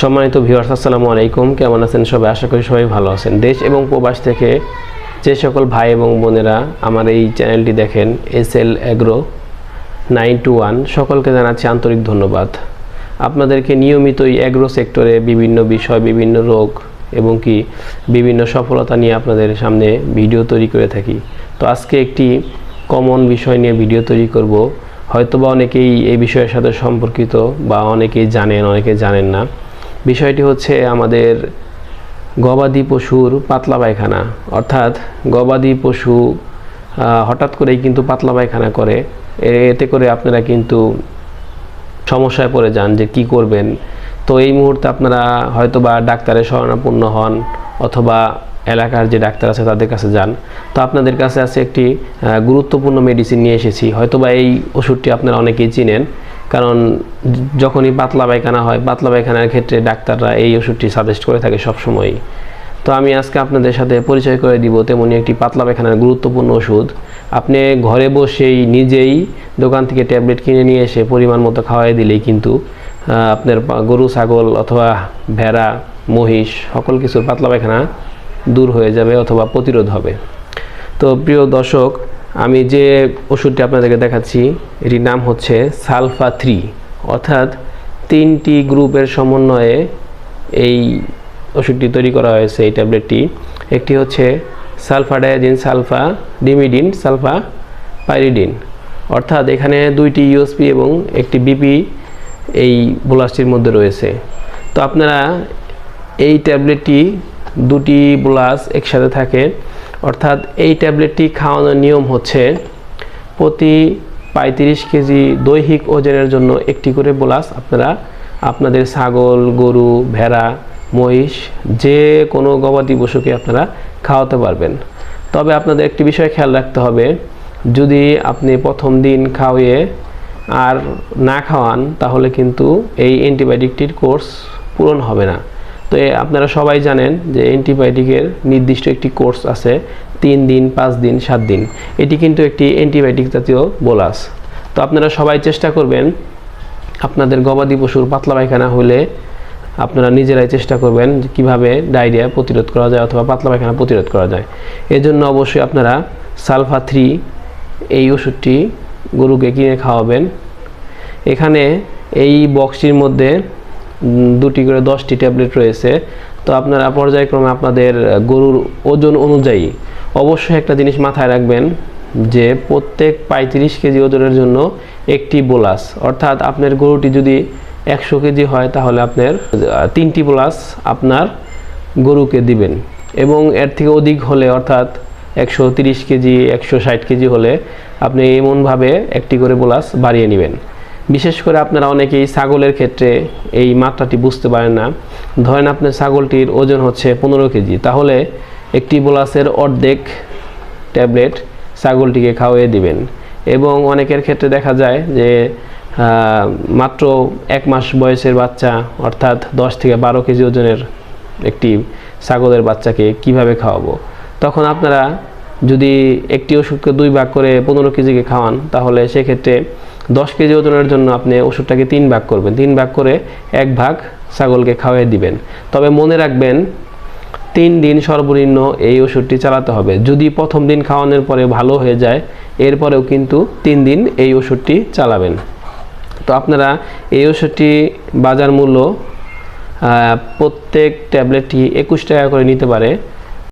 সম্মানিত ভিউয়ার্স আসসালামু আলাইকুম। কেমন আছেন সবাই? আশা করি সবাই ভালো আছেন। দেশ এবং প্রবাস থেকে যে সকল ভাই এবং বোনেরা আমার এই চ্যানেলটি দেখেন, S L agro nine two one, সকলকে জানাচ্ছি আন্তরিক ধন্যবাদ। আপনাদেরকে নিয়মিত এই অ্যাগ্রো সেক্টরে বিভিন্ন বিষয়, বিভিন্ন রোগ এবং কি বিভিন্ন সফলতা নিয়ে আপনাদের সামনে ভিডিও তৈরি করে থাকি। তো আজকে একটি কমন বিষয় নিয়ে ভিডিও তৈরি করব। হয়তোবা অনেকেই এই বিষয়ের সাথে সম্পর্কিত বা অনেকেই জানেন, অনেকে জানেন না। বিষয়টি হচ্ছে আমাদের গবাদি পশুর পাতলা পায়খানা। অর্থাৎ গবাদি পশু হঠাৎ করেই কিন্তু পাতলা পায়খানা করে। এতে করে আপনারা কিন্তু সমস্যায় পড়ে যান যে কি করবেন। তো এই মুহূর্তে আপনারা হয়তো বা ডাক্তারের শরণাপন্ন হন অথবা এলাকার যে ডাক্তার আছে তাদের কাছে যান। তো আপনাদের কাছে আছে একটি গুরুত্বপূর্ণ মেডিসিন নিয়ে এসেছি। হয়তো বা এই ওষুধটি আপনারা অনেকেই চিনেন। কারণ যখনই পাতলা পায়খানা হয়, পাতলা পায়খানার ক্ষেত্রে ডাক্তাররা এই ওষুধটি সাজেস্ট করে থাকে সবসময়ই। তো আমি আজকে আপনাদের সাথে পরিচয় করে দিব তেমনি একটি পাতলা পায়খানার গুরুত্বপূর্ণ ওষুধ। আপনি ঘরে বসেই নিজেই দোকান থেকে ট্যাবলেট কিনে নিয়ে এসে পরিমাণ মতো খাওয়াই দিলেই কিন্তু আপনার গরু, ছাগল অথবা ভেড়া, মহিষ সকল কিছুর পাতলা পায়খানা দূর হয়ে যাবে অথবা প্রতিরোধ হবে। তো প্রিয় দর্শক আমি যে ওষুধটি আপনাদেরকে দেখাচ্ছি, এটির নাম হচ্ছে সালফা থ্রি। অর্থাৎ তিনটি গ্রুপের সমন্বয়ে এই ওষুধটি তৈরি করা হয়েছে, এই ট্যাবলেটটি। একটি হচ্ছে sulfadiazine sulfadimidine sulfapyridine. অর্থাৎ এখানে দুইটি ইউএসপি এবং একটি বিপি এই বোলাসটির মধ্যে রয়েছে। তো আপনারা এই ট্যাবলেটটি দুটি বোলাস একসাথে থাকে অর্থাৎ এই ট্যাবলেটটি খাওয়ানোর নিয়ম হচ্ছে প্রতি পঁয়ত্রিশ কেজি দৈহিক ওজনের জন্য একটি করে বোলাস আপনারা আপনাদের ছাগল, গরু, ভেড়া, মহিষ, যে কোনো গবাদি পশুকে আপনারা খাওয়াতে পারবেন। তবে আপনাদের একটি বিষয় খেয়াল রাখতে হবে, যদি আপনি প্রথম দিন খাওয়িয়ে আর না খাওয়ান, তাহলে কিন্তু এই অ্যান্টিবায়োটিকটির কোর্স পূরণ হবে না। তো আপনারা সবাই জানেন যে অ্যান্টিবায়োটিকের নির্দিষ্ট একটি কোর্স আছে, তিন দিন, পাঁচ দিন, সাত দিন। এটি কিন্তু একটি অ্যান্টিবায়োটিক জাতীয় বোলাস তো আপনারা সবাই চেষ্টা করবেন আপনাদের গবাদি পশুর পাতলা পায়খানা হলে আপনারা নিজেরাই চেষ্টা করবেন কীভাবে ডায়রিয়া প্রতিরোধ করা যায় অথবা পাতলা পায়খানা প্রতিরোধ করা যায়। এজন্য অবশ্যই আপনারা সালফা থ্রি এই ওষুধটি গরুকে কিনে খাওয়াবেন। এখানে এই বক্সটির মধ্যে দুটি করে দশটি ট্যাবলেট রয়েছে। তো আপনারা পর্যায়ক্রমে আপনাদের গরুর ওজন অনুযায়ী অবশ্যই একটা জিনিস মাথায় রাখবেন যে প্রত্যেক পঁয়ত্রিশ কেজি ওজনের জন্য একটি বোলাস। অর্থাৎ আপনার গরুটি যদি একশো কেজি হয়, তাহলে আপনার তিনটি বোলাস আপনার গরুকে দিবেন। এবং এর থেকে অধিক হলে, অর্থাৎ একশো তিরিশ কেজি, একশো ষাট কেজি হলে আপনি এমনভাবে একটি করে বোলাস বাড়িয়ে নেবেন। বিশেষ করে আপনারা অনেকেই ছাগলের ক্ষেত্রে এই মাত্রাটি বুঝতে পারেন না। ধরেন আপনার ছাগলটির ওজন হচ্ছে পনেরো কেজি। তাহলে একটি বোলাসের অর্ধেক ট্যাবলেট ছাগলটিকে খাওয়িয়ে দিবেন। এবং অনেকের ক্ষেত্রে দেখা যায় যে মাত্র এক মাস বয়সের বাচ্চা, অর্থাৎ দশ থেকে বারো কেজি ওজনের একটি ছাগলের বাচ্চাকে কীভাবে খাওয়াবো? তখন আপনারা যদি একটি ওষুধকে দুই ভাগ করে পনেরো কেজিকে খাওয়ান, তাহলে সেক্ষেত্রে দশ কেজি ওজনের জন্য আপনি ওষুধটাকে তিন ভাগ করবেন। তিন ভাগ করে এক ভাগ ছাগলকে খাওয়াই দিবেন। তবে মনে রাখবেন, তিন দিন সর্বনিম্ন এই ওষুধটি চালাতে হবে। যদি প্রথম দিন খাওয়ানোর পরে ভালো হয়ে যায়, এরপরেও কিন্তু তিন দিন এই ওষুধটি চালাবেন। তো আপনারা এই ওষুধটি বাজার মূল্য প্রত্যেক ট্যাবলেটটি একুশ টাকা করে নিতে পারে।